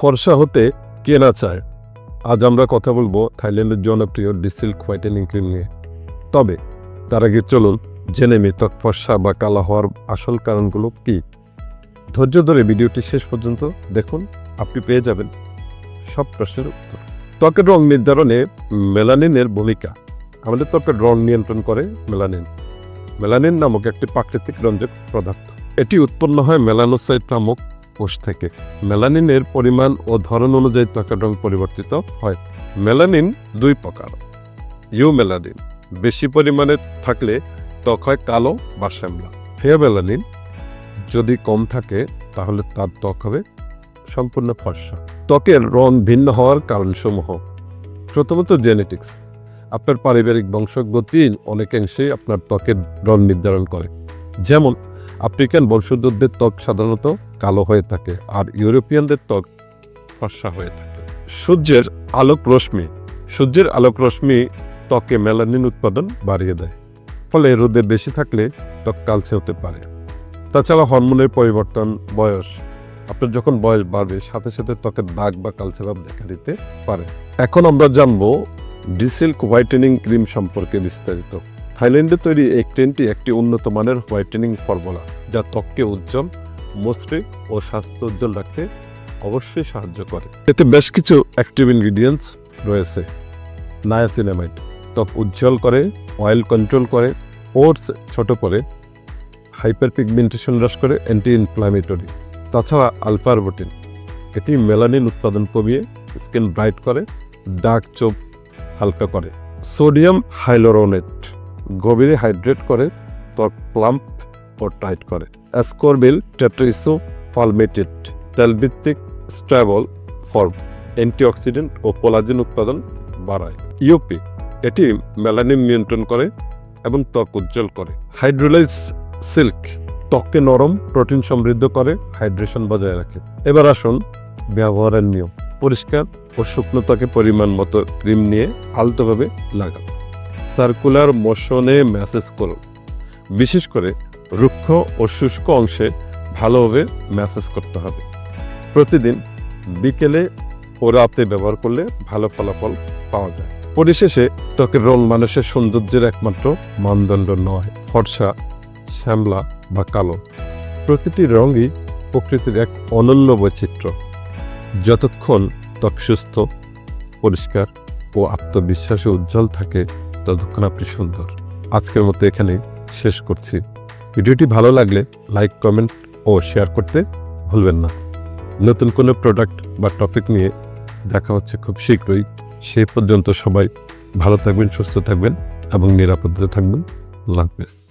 ফর্সা হতে কে না চায়? আজ আমরা কথা বলব থাইল্যান্ডের জনপ্রিয় ডিসিল্ক হোয়াইটেনিং ক্রিম নিয়ে। তবে, তার আগে চলুন জেনে নি ত্বক ফর্সা বা কালা হওয়ার আসল কারণগুলো কি। ধৈর্য ধরে ভিডিওটি শেষ পর্যন্ত দেখুন, আপনি পেয়ে যাবেন সব প্রশ্নের উত্তর। ত্বকের রং নির্ধারণে মেলানিনের ভূমিকা। আমাদের ত্বকের রং নিয়ন্ত্রণ করে মেলানিন। মেলানিন নামক একটি প্রাকৃতিক রঞ্জক পদার্থ। এটি উৎপন্ন হয় মেলানোসাইট নামক কোষ থেকে। মেলানিনের পরিমাণ ও ধরন অনুযায়ী ত্বকের রং পরিবর্তিত হয়। মেলানিন দুই প্রকার। ইউ মেলানিন বেশি পরিমাণে থাকলে ত্বক হয় কালো বা শ্যামলা। ফেয়া মেলানিন যদি কম থাকে, তাহলে তার ত্বক হবে সম্পূর্ণ ফর্সা। ত্বকের রং ভিন্ন হওয়ার কারণসমূহ। প্রথমত জেনেটিক্স। আপনার পারিবারিক বংশগতি অনেকাংশেই আপনার ত্বকের রং নির্ধারণ করে। যেমন, আফ্রিকান বংশোদ্ভূতদের ত্বক সাধারণত কালো হয়ে থাকে আর ইউরোপিয়ানদের ত্বক ফর্সা হয়ে থাকে। সূর্যের আলোক রশ্মি, সূর্যের আলোক রশ্মি ত্বকে মেলানিন উৎপাদন বাড়িয়ে দেয়। ফলে রোদে বেশি থাকলে ত্বক কালচে হতে পারে। তাছাড়া হরমোনের পরিবর্তন, বয়স। আপনার যখন বয়স বাড়বে, সাথে সাথে ত্বকের দাগ বা কালচে ভাব দেখা দিতে পারে। এখন আমরা জানব ডিসিল্ক হোয়াইটেনিং ক্রিম সম্পর্কে বিস্তারিত। থাইল্যান্ডে তৈরি এই ক্রিমটি একটি উন্নত মানের হোয়াইটেনিং ফর্মুলা, যা ত্বককে উজ্জ্বল মসৃণ ও স্বাস্থ্য উজ্জ্বল রাখতে অবশ্যই সাহায্য করে। এতে বেশ কিছু অ্যাক্টিভ ইনগ্রিডিয়েন্টস রয়েছে। নায়াসিনামাইড ত্বক উজ্জ্বল করে অয়েল কন্ট্রোল করে পোর্স ছোট করে হাইপার পিগমেন্টেশন হ্রাস করে অ্যান্টি ইনফ্লামেটরি তাছাড়া আলফারবোটিন এটি মেলানিন উৎপাদন কমিয়ে স্কিন ব্রাইট করে ডার্ক চোখ হালকা করে। সোডিয়াম হাইলোরোনেট গভীরে হাইড্রেট করে, ত্বক প্লাম্প ও টাইট করে। অ্যাসকোরবিল টেট্রিসো পালমেটেড তেলভিত্তিক স্ট্রাবল ফর্ম অ্যান্টিঅক্সিডেন্ট ও কোলাজেন উৎপাদন বাড়ায়। ইউপি এটি মেলানিন নিয়ন্ত্রণ করে এবং ত্বক উজ্জ্বল করে। হাইড্রোলাইজ সিল্ক ত্বককে নরম প্রোটিন সমৃদ্ধ করে হাইড্রেশন বজায় রাখে। এবার আসুন ব্যবহারের নিয়ম। পরিষ্কার ও শুকনো ত্বকে পরিমাণ মতো ক্রিম নিয়ে আলতোভাবে লাগান। সার্কুলার মোশনে ম্যাসেজ করুন। বিশেষ করে রুক্ষ ও শুষ্ক অংশে ভালোভাবে ম্যাসেজ করতে হবে। প্রতিদিন বিকেলে ও রাতে ব্যবহার করলে ভালো ফলাফল পাওয়া যায়। পরিশেষে ত্বকের রং মানুষের সৌন্দর্যের একমাত্র মানদণ্ড নয়, ফর্সা, শ্যামলা বা কালো। প্রতিটি রঙই প্রকৃতির এক অনন্য বৈচিত্র্য। যতক্ষণ ত্বক সুস্থ, পরিষ্কার ও আত্মবিশ্বাসে উজ্জ্বল থাকে, ততক্ষণ আপনি সুন্দর। আজকের মতো এখানে শেষ করছি। ভিডিওটি ভালো লাগলে লাইক, কমেন্ট ও শেয়ার করতে ভুলবেন না। নতুন কোনো প্রোডাক্ট বা টপিক নিয়ে দেখা হচ্ছে খুব শীঘ্রই। সে পর্যন্ত সবাই ভালো থাকবেন, সুস্থ থাকবেন এবং নিরাপদে থাকবেন। লাভ হাফেজ।